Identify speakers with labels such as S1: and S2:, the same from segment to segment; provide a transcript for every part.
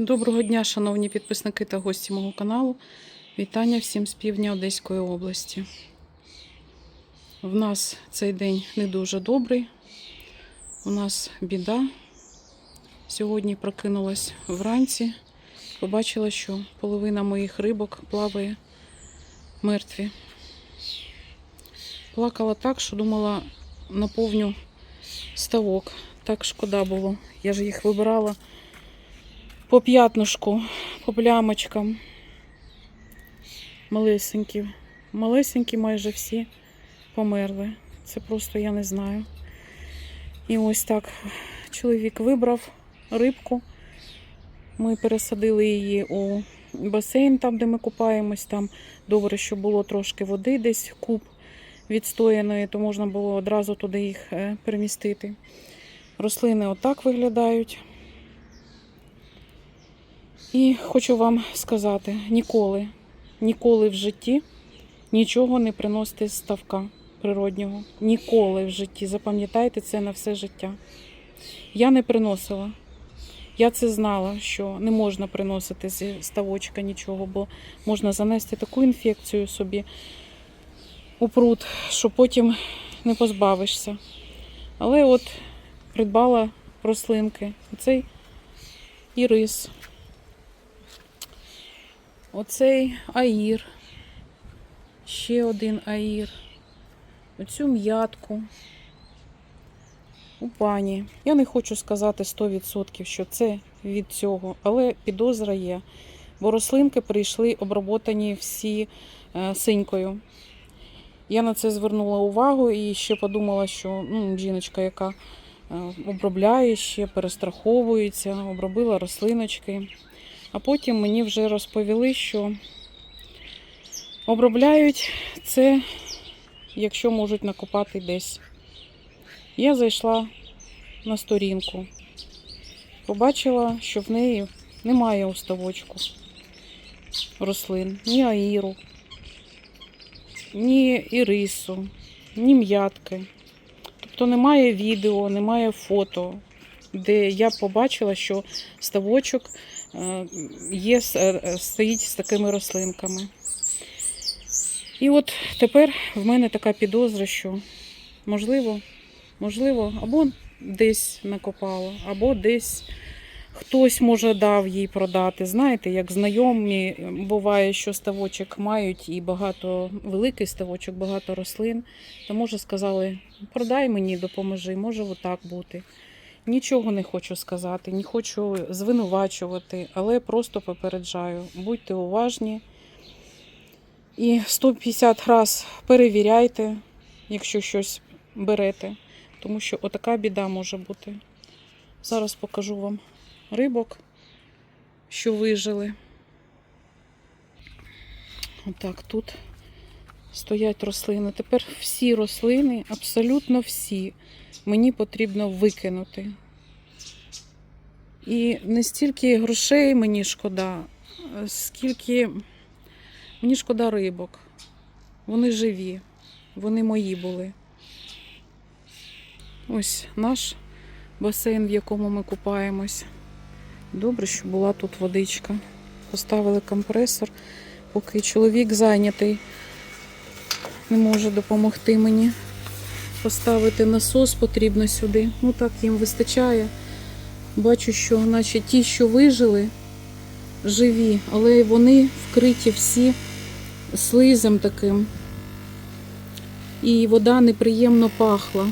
S1: Доброго дня, шановні підписники та гості мого каналу. Вітання всім з півдня Одеської області. В нас цей день не дуже добрий. У нас біда. Сьогодні прокинулась вранці. Побачила, що половина моїх рибок плаває мертві. Плакала так, що думала наповню ставок. Так шкода було. Я ж їх вибирала по п'ятнушку, по плямочкам. Малесенькі. Малесенькі майже всі померли. Це просто я не знаю. І ось так чоловік вибрав рибку. Ми пересадили її у басейн, там, де ми купаємось. Там добре, що було трошки води, десь куб відстояної, то можна було одразу туди їх е, перемістити. Рослини отак виглядають. І хочу вам сказати: ніколи, ніколи в житті нічого не приносите з ставка природнього. Ніколи в житті. Запам'ятайте це на все життя. Я не приносила. Я це знала, що не можна приносити зі ставочка нічого, бо можна занести таку інфекцію собі у пруд, що потім не позбавишся. Але от придбала рослинки. Цей і рис. Оцей аїр. Ще один аїр. Оцю м'ятку. У пані. Я не хочу сказати 100%, що це від цього, але підозра є. Бо рослинки прийшли оброботані всі е, синькою. Я на це звернула увагу і ще подумала, що ну, жіночка, яка е, обробляє ще, перестраховується, обробила рослиночки. А потім мені вже розповіли, що обробляють це, якщо можуть накопати десь. Я зайшла на сторінку, побачила, що в неї немає уставочку рослин, ні аїру, ні ірису, ні м'ятки. Тобто немає відео, немає фото, де я побачила, що ставочок є, е, стоїть з такими рослинками. І от тепер в мене така підозра, що можливо, можливо, або десь накопала, або десь хтось може дав їй продати. Знаєте, як знайомі буває, що ставочок мають і багато великий ставочок, багато рослин. То може сказали, продай мені, допоможи, може отак бути. Нічого не хочу сказати, не хочу звинувачувати, але просто попереджаю. Будьте уважні і 150 раз перевіряйте, якщо щось берете, тому що отака біда може бути. Зараз покажу вам рибок, що вижили. Отак тут стоять рослини. Тепер всі рослини, абсолютно всі, мені потрібно викинути. І не стільки грошей мені шкода, скільки мені шкода рибок. Вони живі, вони мої були. Ось наш басейн, в якому ми купаємось. Добре, що була тут водичка. Поставили компресор, поки чоловік зайнятий, не може допомогти мені. Поставити насос потрібно сюди. Ну так їм вистачає. Бачу, що наче ті, що вижили, живі, але вони вкриті всі слизом таким. І вода неприємно пахла.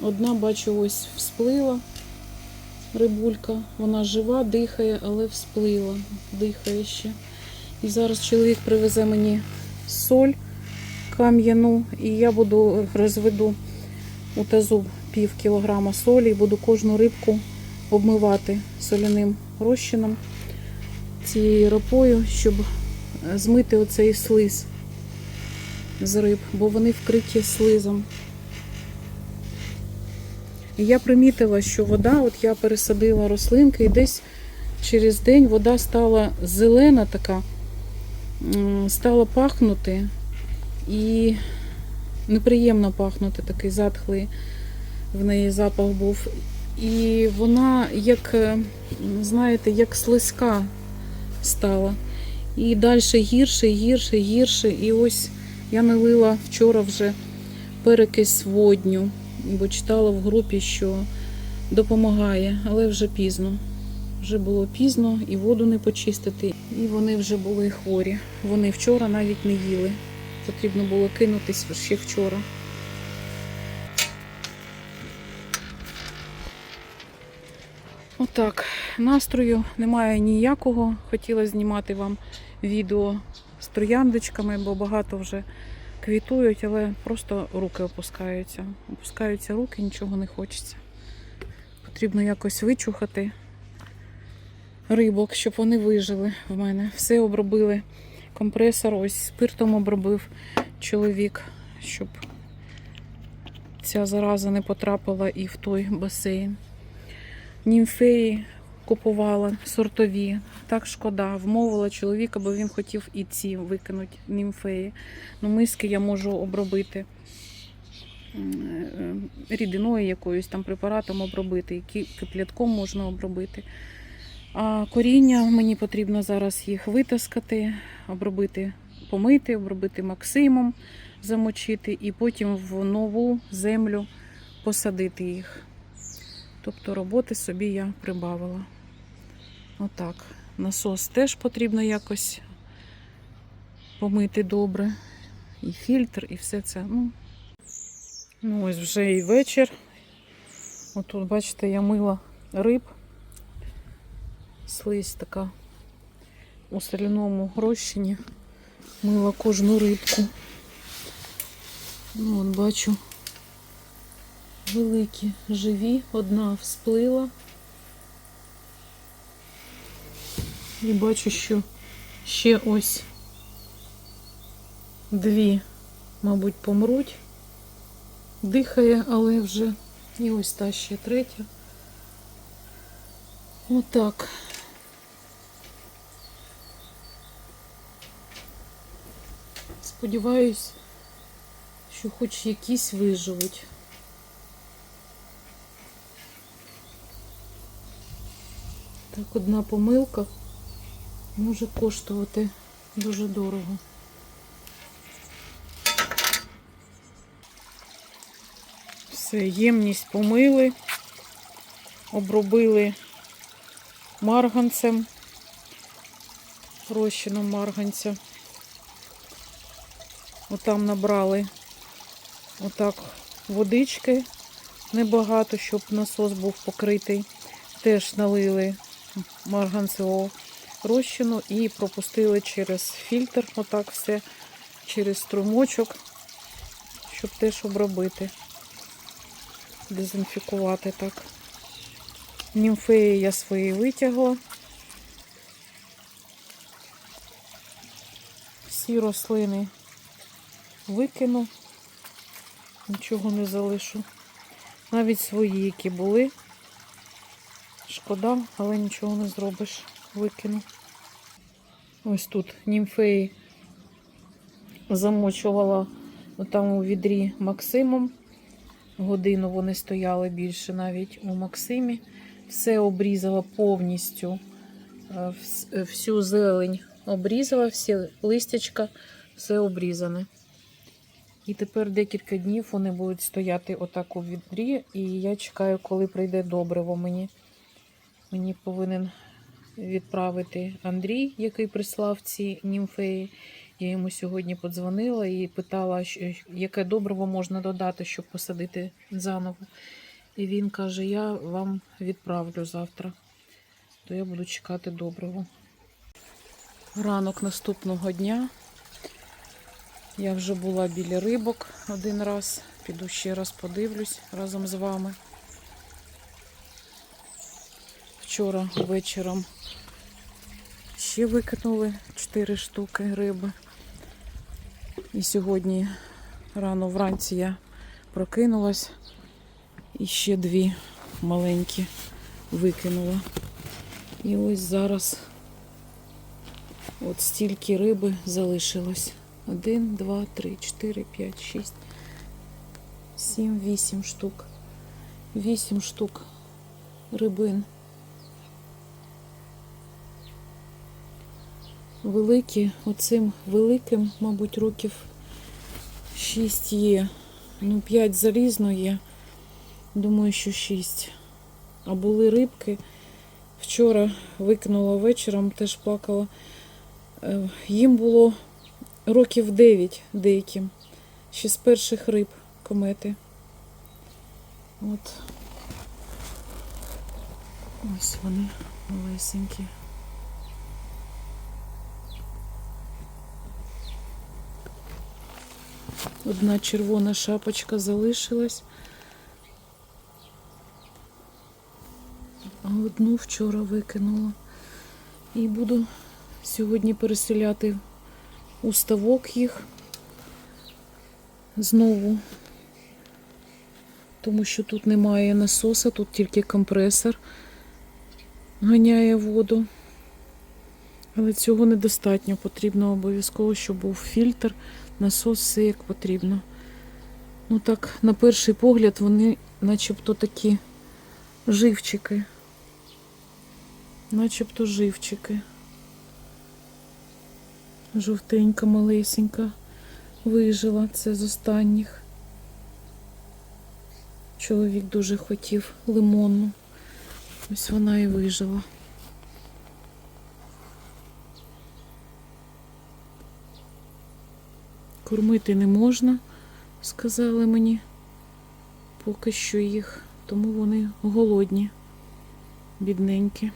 S1: Одна, бачу, ось всплила рибулька. Вона жива, дихає, але всплила, дихає ще. І зараз чоловік привезе мені соль кам'яну, і я буду розведу у тазу пів кілограма солі і буду кожну рибку обмивати соляним розчином цією ропою, щоб змити оцей слиз з риб, бо вони вкриті слизом. І я примітила, що вода, от я пересадила рослинки, і десь через день вода стала зелена така, м, стала пахнути і неприємно пахнути, такий затхлий в неї запах був. І вона, як, е, знаєте, як слизька стала. І далі гірше, гірше, гірше. І ось я налила вчора вже перекись водню, бо читала в групі, що допомагає, але вже пізно. Вже було пізно і воду не почистити, і вони вже були хворі. Вони вчора навіть не їли. Потрібно було кинутись ще вчора. Отак, настрою немає ніякого. Хотіла знімати вам відео з трояндочками, бо багато вже квітують, але просто руки опускаються. Опускаються руки, нічого не хочеться. Потрібно якось вичухати рибок, щоб вони вижили в мене. Все обробили. Компресор, ось спиртом обробив чоловік, щоб ця зараза не потрапила і в той басейн. Німфеї купувала сортові. Так шкода. Вмовила чоловіка, бо він хотів і ці викинути німфеї. Ну, миски я можу обробити е, рідиною якоюсь там препаратом обробити, і ки- киплятком можна обробити. А коріння мені потрібно зараз їх витаскати, обробити, помити, обробити максимум, замочити і потім в нову землю посадити їх. Тобто роботи собі я прибавила. Отак. Насос теж потрібно якось помити добре. І фільтр, і все це. Ну, ну ось вже і вечір. Отут, бачите, я мила риб. Слизь така у соляному розчині. Мила кожну рибку. Ну, от бачу, великі живі, одна всплила. І бачу, що ще ось дві, мабуть, помруть. Дихає, але вже і ось та ще третя. Отак. Сподіваюсь, що хоч якісь виживуть. Так, одна помилка може коштувати дуже дорого. Все, ємність помили, обробили марганцем, розчином марганця. Отам набрали отак водички небагато, щоб насос був покритий. Теж налили марганцевого розчину і пропустили через фільтр, отак все, через струмочок, щоб теж обробити, дезінфікувати так. Німфеї я свої витягла. Всі рослини викину, нічого не залишу. Навіть свої, які були. Шкода, але нічого не зробиш. Викину. Ось тут німфеї замочувала там у відрі Максимом. Годину вони стояли більше навіть у Максимі. Все обрізала повністю. е, вс- Всю зелень обрізала, всі листячка, все обрізане. І тепер декілька днів вони будуть стояти отак у відрі, і я чекаю, коли прийде добриво мені. Мені повинен відправити Андрій, який прислав ці німфеї. Я йому сьогодні подзвонила і питала, яке добриво можна додати, щоб посадити заново. І він каже: Я вам відправлю завтра, то я буду чекати добриво. Ранок наступного дня. Я вже була біля рибок один раз. Піду ще раз подивлюсь разом з вами. Вчора вечором ще викинули 4 штуки риби. І сьогодні рано вранці я прокинулась і ще дві маленькі викинула. І ось зараз от стільки риби залишилось. Один, два, три, чотири, п'ять, шість, сім, вісім штук. Вісім штук рибин. Великі, оцим великим, мабуть, років 6 є. Ну, 5 залізно є. Думаю, що 6. А були рибки. Вчора викинула вечором, теж плакала. Е, Їм було років 9 деяким. Ще з перших риб комети. От. Ось вони малесенькі. Одна червона шапочка залишилась. А одну вчора викинула. І буду сьогодні переселяти у ставок їх знову. Тому що тут немає насоса, тут тільки компресор ганяє воду. Але цього недостатньо. Потрібно обов'язково, щоб був фільтр, насос, все як потрібно. Ну так, на перший погляд, вони начебто такі живчики. Начебто живчики. Жовтенька, малесенька. Вижила це з останніх. Чоловік дуже хотів лимонну. Ось вона і вижила. Кормити не можна, сказали мені. Поки що їх, тому вони голодні, бідненькі.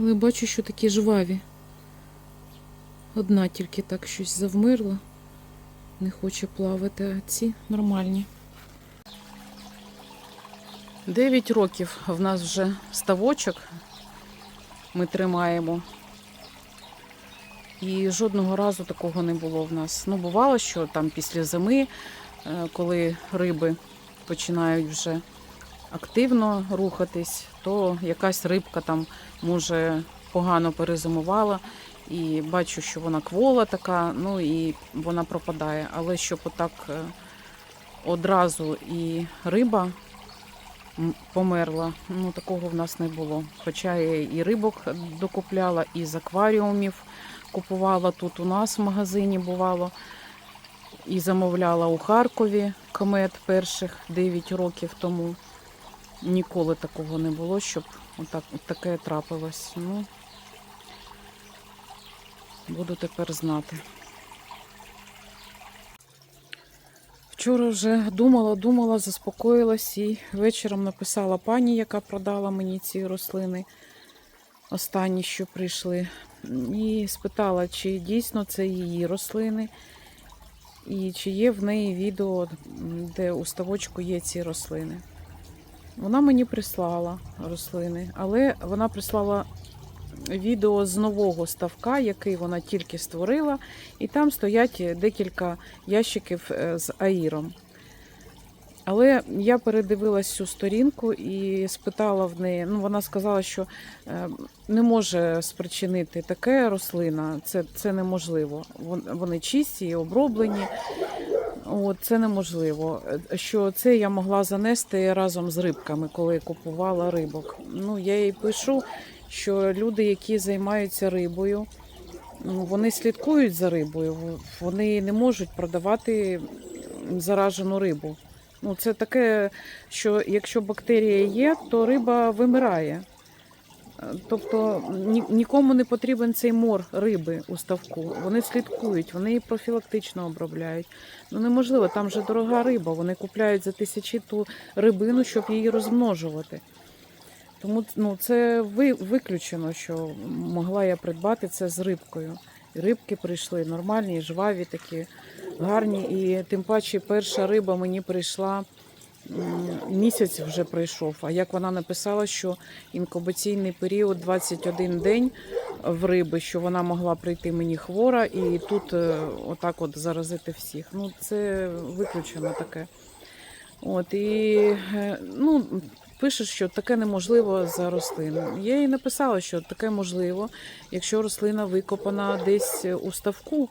S1: Але бачу, що такі жваві. Одна тільки так щось завмерла, не хоче плавати, а ці нормальні. Дев'ять років в нас вже ставочок ми тримаємо. І жодного разу такого не було в нас. Ну, бувало, що там після зими, е, коли риби починають вже активно рухатись, то якась рибка там може погано перезимувала. І бачу, що вона квола така, ну і вона пропадає. Але щоб отак е, одразу і риба померла, ну такого в нас не було. Хоча я і рибок докупляла, і з акваріумів купувала тут у нас в магазині бувало. І замовляла у Харкові комет перших 9 років тому. Ніколи такого не було, щоб отак, от таке трапилось. Ну, буду тепер знати. Вчора вже думала, думала, заспокоїлась і вечором написала пані, яка продала мені ці рослини, останні, що прийшли, і спитала, чи дійсно це її рослини, і чи є в неї відео, де у ставочку є ці рослини. Вона мені прислала рослини, але вона прислала відео з нового ставка, який вона тільки створила, і там стоять декілька ящиків е, з аїром. Але я передивилась цю сторінку і спитала в неї. Ну, вона сказала, що е, не може спричинити таке рослина, це, це неможливо. Вони чисті оброблені. От, це неможливо. Е, Що це я могла занести разом з рибками, коли купувала рибок. Ну, я їй пишу, що люди, які займаються рибою, ну, вони слідкують за рибою, вони не можуть продавати заражену рибу. Ну, це таке, що якщо бактерія є, то риба вимирає. Тобто ні- нікому не потрібен цей мор риби у ставку. Вони слідкують, вони її профілактично обробляють. Ну неможливо, там же дорога риба. Вони купляють за тисячі ту рибину, щоб її розмножувати. Тому ну, це ви, виключено, що могла я придбати це з рибкою. Рибки прийшли нормальні, жваві такі, гарні. І тим паче перша риба мені прийшла місяць вже пройшов. А як вона написала, що інкубаційний період 21 день в риби, що вона могла прийти мені хвора і тут е, отак от заразити всіх. Ну, це виключено таке. От і е, ну, пише, що таке неможливо за рослину. Я їй написала, що таке можливо, якщо рослина викопана десь у ставку.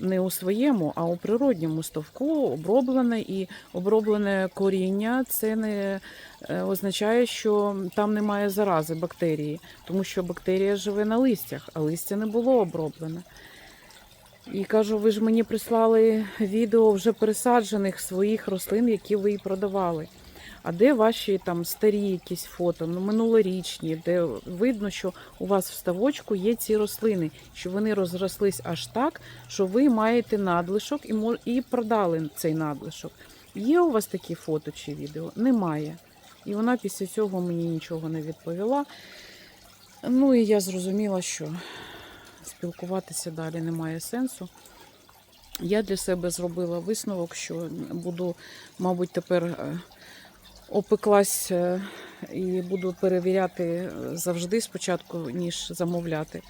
S1: Не у своєму, а у природньому ставку оброблене і оброблене коріння це не е, означає, що там немає зарази бактерії, тому що бактерія живе на листях, а листя не було оброблене. І кажу, ви ж мені прислали відео вже пересаджених своїх рослин, які ви і продавали. А де ваші там старі якісь фото, ну минулорічні, де видно, що у вас в ставочку є ці рослини, що вони розрослись аж так, що ви маєте надлишок і і продали цей надлишок. Є у вас такі фото чи відео? Немає. І вона після цього мені нічого не відповіла. Ну і я зрозуміла, що спілкуватися далі немає сенсу. Я для себе зробила висновок, що буду, мабуть, тепер е, опеклась е, і буду перевіряти завжди спочатку, ніж замовляти.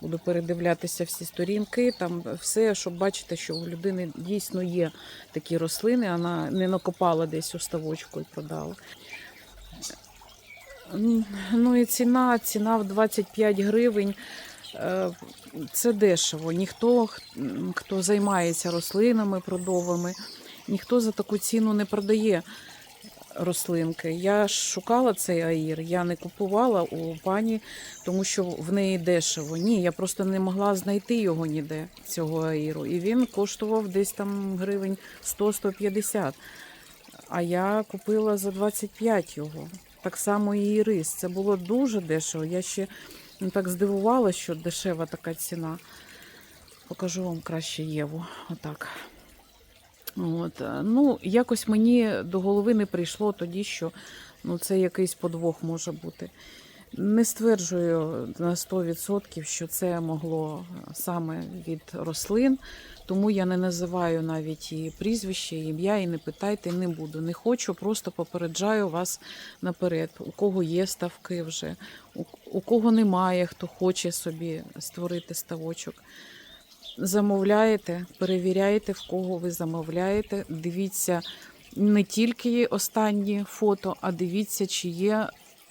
S1: Буду передивлятися всі сторінки, там все, щоб бачити, що у людини дійсно є такі рослини, вона не накопала десь у ставочку і продала. Ну і ціна, ціна в 25 гривень. Е, Це дешево. Ніхто, хто займається рослинами продовими, ніхто за таку ціну не продає рослинки. Я шукала цей аїр, я не купувала у пані, тому що в неї дешево. Ні, я просто не могла знайти його ніде, цього аїру. І він коштував десь там гривень 100-150. А я купила за 25 його. Так само і рис. Це було дуже дешево. Я ще ну, так здивувалася, що дешева така ціна. Покажу вам краще Єву. Отак. От. е, Ну, якось мені до голови не прийшло тоді, що ну, це якийсь подвох може бути. Не стверджую на 100%, що це могло саме від рослин, тому я не називаю навіть і прізвище, і ім'я, і не питайте, не буду. Не хочу, просто попереджаю вас наперед. У кого є ставки вже, у кого немає, хто хоче собі створити ставочок. Замовляєте, перевіряєте, в кого ви замовляєте. Дивіться не тільки останні фото, а дивіться, чи є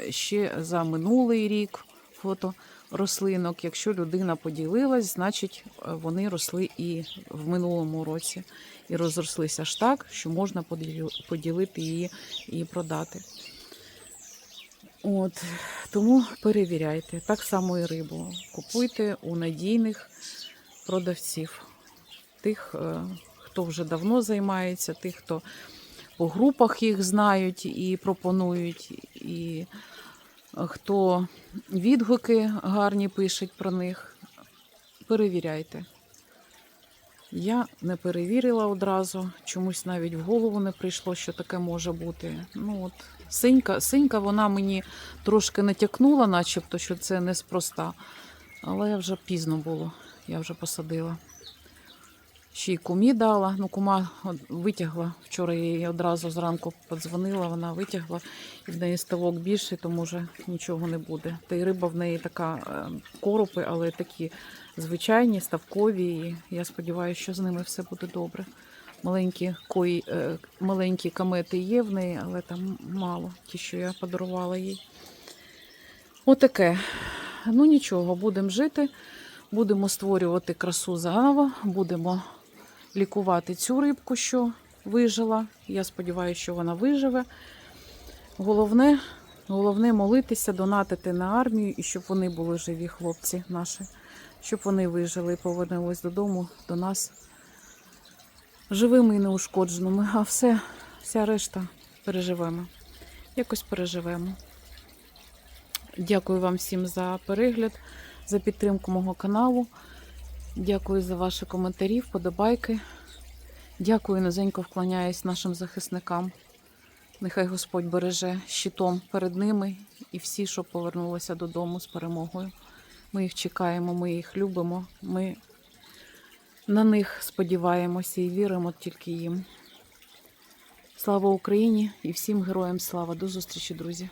S1: ще за минулий рік фото рослинок. Якщо людина поділилась, значить е, вони росли і в минулому році і розрослися аж так, що можна поділити її і продати. От, тому перевіряйте. Так само і рибу. Купуйте у надійних продавців, тих, е, хто вже давно займається, тих, хто по групах їх знають і пропонують, і е, хто відгуки гарні пишуть про них. Перевіряйте. Я не перевірила одразу, чомусь навіть в голову не прийшло, що таке може бути. Ну от синька, синька вона мені трошки натякнула, начебто, що це неспроста. Але вже пізно було, я вже посадила. Ще й кумі дала. Ну, кума витягла. Вчора я їй одразу зранку подзвонила, вона витягла, і в неї ставок більший, то може нічого не буде. Та й риба в неї така е, коропи, але такі звичайні, ставкові. І я сподіваюся, що з ними все буде добре. Маленькі кої, е, маленькі камети є в неї, але там мало, ті, що я подарувала їй. Отаке. Ну нічого, будемо жити, будемо створювати красу заново, будемо лікувати цю рибку, що вижила. Я сподіваюся, що вона виживе. Головне, головне молитися, донатити на армію і щоб вони були живі, хлопці наші, щоб вони вижили і повернулись додому до нас живими і неушкодженими. А все, вся решта переживемо. Якось переживемо. Дякую вам всім за перегляд, за підтримку мого каналу. Дякую за ваші коментарі, вподобайки. Дякую, низенько вклоняюсь нашим захисникам. Нехай Господь береже щитом перед ними і всі, що повернулися додому з перемогою. Ми їх чекаємо, ми їх любимо. Ми на них сподіваємося і віримо тільки їм. Слава Україні і всім героям слава. До зустрічі, друзі!